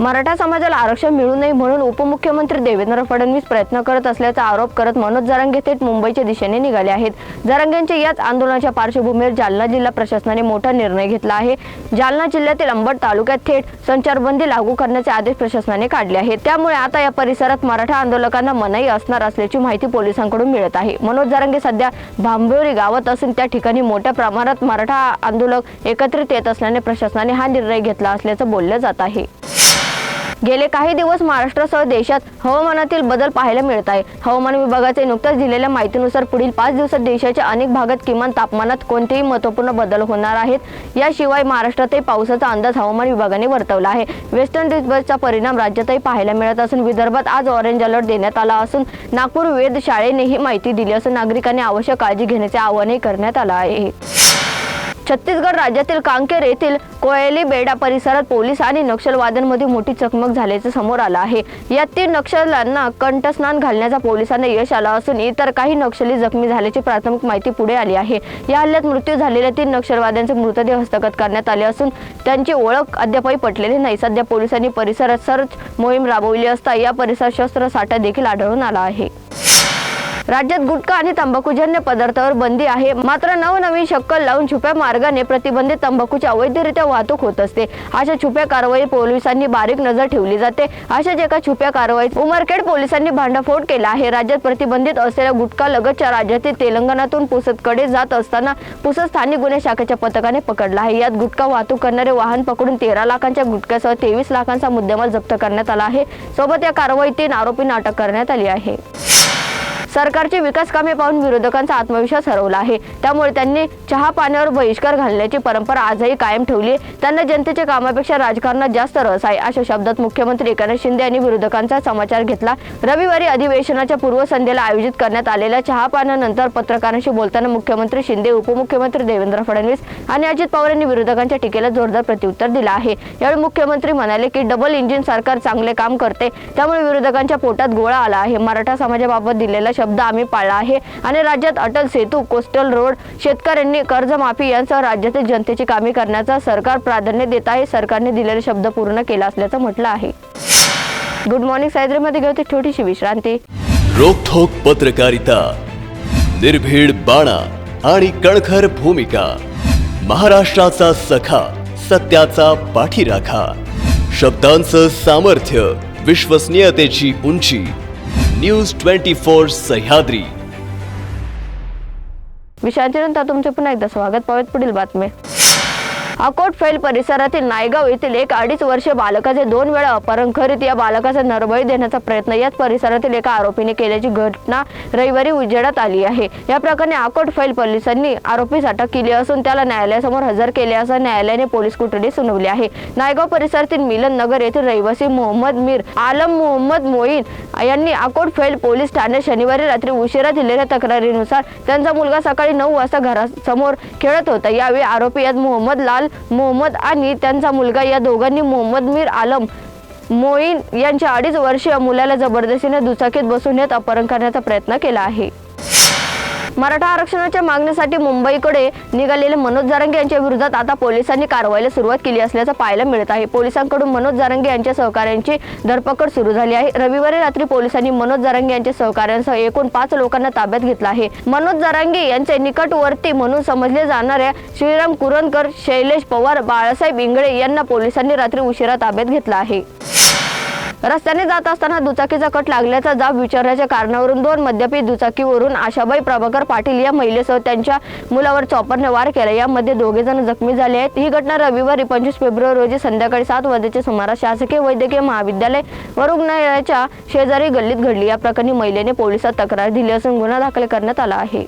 मराठा समाजाला आरक्षण मिळू नये म्हणून उपमुख्यमंत्री देवेंद्र फडणवीस प्रयत्न करत असल्याचा आरोप करत मनोज जरांगे थेट मुंबईच्या दिशेने निघाले आहेत. जरांगेंच्या याच आंदोलनाच्या पार्श्वभूमीवर जालना जिल्हा प्रशासनाने मोठा निर्णय घेतला आहे. जालना जिल्ह्यातील अंबड तालुक्यात थेट संचारबंदी लागू करण्याचे आदेश प्रशासनाने काढले आहेत. त्यामुळे आता या परिसरात मराठा आंदोलकांना मनाई असणार असल्याची माहिती पोलिसांकडून मिळत आहे. मनोज जारंगे सध्या भांबोरी गावात असून त्या ठिकाणी मोठ्या प्रमाणात मराठा आंदोलक एकत्रित येत असल्याने प्रशासनाने हा निर्णय घेतला असल्याचं बोललं जात आहे. गेले काही दिवस महाराष्ट्रासह देशात हवामानातील बदल पाहायला मिळत आहे. हवामान विभागाचे नुकत्याच दिलेल्या माहितीनुसार पुढील पाच दिवसात देशाच्या अनेक भागात किमान तापमानात कोणतेही महत्त्वपूर्ण बदल होणार आहेत. याशिवाय महाराष्ट्रातही पावसाचा अंदाज हवामान विभागाने वर्तवला आहे. वेस्टर्न डिस्टर्बन्सचा परिणाम राज्यातही पाहायला मिळत असून विदर्भात आज ऑरेंज अलर्ट देण्यात आला असून नागपूर वेधशाळेने ही माहिती दिली असून नागरिकांनी आवश्यक काळजी घेण्याचे आवाहनही करण्यात आलं आहे. छत्तीसगड राज्यातील कांकेर येथील कोयली बेडा परिसरात पोलीस आणि नक्षलवाद्यांमध्ये मोठी चकमक झाल्याचं समोर आलं आहे. या तीन नक्षलांना कंठस्नान घालण्याचा पोलिसांना यश आला असून इतर काही नक्षली जखमी झाल्याची प्राथमिक माहिती पुढे आली आहे. या हल्ल्यात मृत्यू झालेल्या तीन नक्षलवाद्यांचे मृतदेह हस्तगत करण्यात आले असून त्यांची ओळख अद्यापही पटलेली नाही. सध्या पोलिसांनी परिसरात सर्च मोहीम राबवली असता या परिसरात शस्त्रसाठा देखील आढळून आला आहे. राज्यात गुटखा आणि तंबाखूजन्य पदार्थावर बंदी आहे. मात्र नवनवीन शक्कल लावून छुप्या मार्गाने प्रतिबंधित तंबाखूची अवैधरित्या वाहतूक होत असते. अशा छुप्या कारवाई पोलिसांनी बारीक नजर ठेवली जाते. अशाच एका छुप्या कारवाईत उमरखेड पोलिसांनी भांडाफोड केला आहे. राज्यात प्रतिबंधित असलेल्या गुटखा लगतच्या राज्यातील तेलंगणातून पुसदकडे जात असताना पुसद स्थानिक गुन्हे शाखेच्या पथकाने पकडला आहे. यात गुटखा वाहतूक करणारे वाहन पकडून तेरा लाखांच्या गुटख्यासह तेवीस लाखांचा मुद्देमाल जप्त करण्यात आला आहे. सोबत या कारवाईत तीन आरोपींना अटक करण्यात आली आहे. सरकारची विकास कामे पाहून विरोधकांचा आत्मविश्वास हरवला आहे. त्यामुळे त्यांनी चहा पाण्यावर बहिष्कार घालण्याची परंपरा आजही कायम ठेवली आहे. त्यांना जनतेच्या कामापेक्षा राजकारणात जास्त रस आहे अशा शब्दात मुख्यमंत्री एकनाथ शिंदे यांनी विरोधकांचा समाचार घेतला. रविवारी अधिवेशनाच्या पूर्वसंध्येला आयोजित करण्यात आलेल्या चहा पाण्यानंतर पत्रकारांशी बोलताना मुख्यमंत्री शिंदे उपमुख्यमंत्री देवेंद्र फडणवीस आणि अजित पवार यांनी विरोधकांच्या टीकेला जोरदार प्रत्युत्तर दिलं आहे. यावेळी मुख्यमंत्री म्हणाले की डबल इंजिन सरकार चांगले काम करते त्यामुळे विरोधकांच्या पोटात गोळा आला आहे. मराठा समाजाबाबत दिलेला शब्द आम्ही पाळला आहे. आणि राज्यात अटल सेतू कोस्टल रोड शेतकऱ्यांनी कर्जमाफी यांसह राज्यातील जनतेची कामे करण्याचा सरकार प्राधान्य देत आहे. सरकारने दिलेले शब्द पूर्ण केला असल्याचं म्हटलं आहे. गुड मॉर्निंग सायद्रीमध्ये घेऊ छोटीशी विश्रांती. रोखोक पत्रकारिता निर्भीड बाणा आणि कणखर भूमिका महाराष्ट्राचा सखा सत्याचा पाठीराखा शब्दांचं सामर्थ्य विश्वसनीयतेची उंची न्यूज ट्वेंटी फोर सह्याद्री. विश्रांतीनंतर तुमचे पुन्हा एकदा स्वागत. पाहूयात पुढील बातमी. अकोट फैल परिसरातील नायगाव येथील एक अडीच वर्ष बालकाचे दोन वेळा अपहरण करीत या बालकाचा नरबळी देण्याचा प्रयत्न. याच परिसरातील एका आरोपीने केल्याची घटना रविवारी उजेडात आली आहे. या प्रकरणी अकोट फैल पोलिसांनी आरोपीस अटक केली असून त्याला न्यायालयासमोर हजर केले असं न्यायालयाने पोलीस कोठडी सुनावली आहे. नायगाव परिसरातील मिलन नगर येथील रहिवासी मोहम्मद मीर आलम मोहम्मद मोईन यांनी अकोट फैल पोलीस ठाण्यात शनिवारी रात्री उशिरा दिलेल्या तक्रारीनुसार त्यांचा मुलगा सकाळी नऊ वाजता घरासमोर खेळत होता. यावेळी आरोपी यात मोहम्मद लाल मोहम्मद आणि त्यांचा मुलगा या दोघांनी मोहम्मद मीर आलम मोईन यांच्या अडीच वर्षीय मुलाला जबरदस्तीने दुचाकीत बसून येत अपहरण करण्याचा प्रयत्न केला आहे. मराठा आरक्षणाच्या मागणीसाठी मुंबईकडे निघालेले मनोज जारंगे यांच्या विरोधात आता पोलिसांनी कारवाईला सुरुवात केली असल्याचं पाहायला मिळत आहे. पोलिसांकडून मनोज जारंगे यांच्या सहकाऱ्यांची धरपकड सुरू झाली आहे. रविवारी रात्री पोलिसांनी मनोज जारंगे यांच्या सहकाऱ्यांसह एकूण पाच लोकांना ताब्यात घेतला आहे. मनोज जारंगे यांचे निकटवर्ती म्हणून समजले जाणाऱ्या श्रीराम कुरणकर शैलेश पवार बाळासाहेब इंगळे यांना पोलिसांनी रात्री उशिरा ताब्यात घेतला आहे. रस्त्याने जात असताना दुचाकीचा कट लागल्याचा जाब विचारण्याच्या कारणावरून दोन मद्यपी दुचाकीवरून आशाबाई प्रभाकर पाटील या महिलेसह त्यांच्या मुलावर चॉपरने वार केला. यामध्ये दोघे जण जखमी झाले आहेत. ही घटना रविवारी पंचवीस फेब्रुवारी रोजी संध्याकाळी सात वाजेच्या सुमारास शासकीय वैद्यकीय महाविद्यालय व रुग्णालयाच्या शेजारी गल्लीत घडली. या प्रकरणी महिलेने पोलिसात तक्रार दिली असून गुन्हा दाखल करण्यात आला आहे.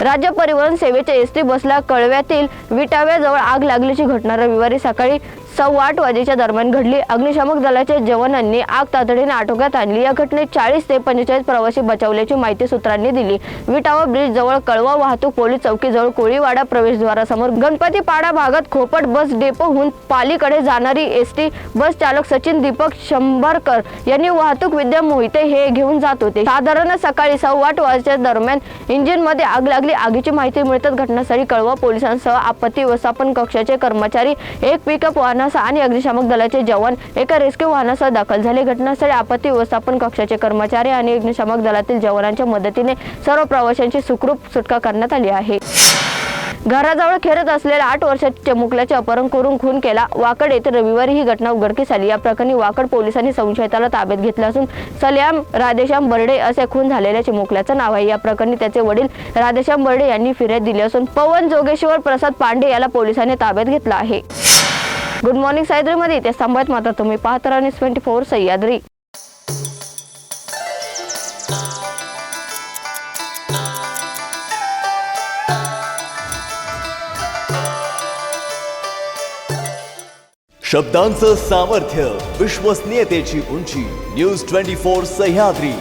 राज्य परिवहन सेवेच्या एस टी बसला कळव्यातील विटाव्याजवळ आग लागल्याची घटना रविवारी सकाळी सव्वा आठ वाजेच्या दरम्यान घडली. अग्निशामक दलाच्या जवानांनी आग तातडीने आटोक्यात आणली. या घटनेत चाळीस ते पंचेचाळीस प्रवासी बचावल्याची माहिती सूत्रांनी दिली. विटावा ब्रिज जवळ कळवा वाहतूक पोलीस चौकीजवळ कोळीवाडा प्रवेशद्वारासमोर गणपती पाडा भागात खोपट बस डेपोहून पालीकडे जाणारी एस टी बस चालक सचिन दीपक शंभरकर यांनी वाहतूक विद्या मोहिते हे घेऊन जात होते. साधारण सकाळी सव्वा आठ वाजेच्या दरम्यान इंजिनमध्ये आग लागली. आगीची माहिती मिळताच घटनास्थळी कळवा पोलिसांसह आपत्ती व्यवस्थापन कक्षाचे कर्मचारी एक पिकअप घटनास्थळ आणि अग्निशामक दलाचे जवान एका रेस्क्यू वाहनासह दाखल झाले. घटनास्थळी आपत्ती व्यवस्थापन कक्षाचे कर्मचारी आणि अग्निशामक दलातील जवानांच्या मदतीने सर्व प्रवाशांची सुखरूप सुटका करण्यात आली आहे. घराजवळ खेळत असलेल्या आठ वर्षाच्या चिमुकल्याचे अपहरण करून खून केला. वाकड येथे रविवारी ही घटना उघडकीस आली. या प्रकरणी वाकड पोलिसांनी संशयिताला ताब्यात घेतला असून सल्याम राधेश्याम बर्डे असे खून झालेल्या चिमुकल्याचं नाव आहे. या प्रकरणी त्याचे वडील राधेश्याम बर्डे यांनी फिर्याद दिली असून पवन जोगेश्वर प्रसाद पांडे याला पोलिसांनी ताब्यात घेतला आहे. गुड मॉर्निंग सह्याद्रीमध्ये ते थांबत मात्र तुम्ही पाहत राहा न्यूज ट्वेंटी फोर सह्याद्री शब्दांचं सामर्थ्य विश्वसनीयतेची उंची न्यूज ट्वेंटी फोर सह्याद्री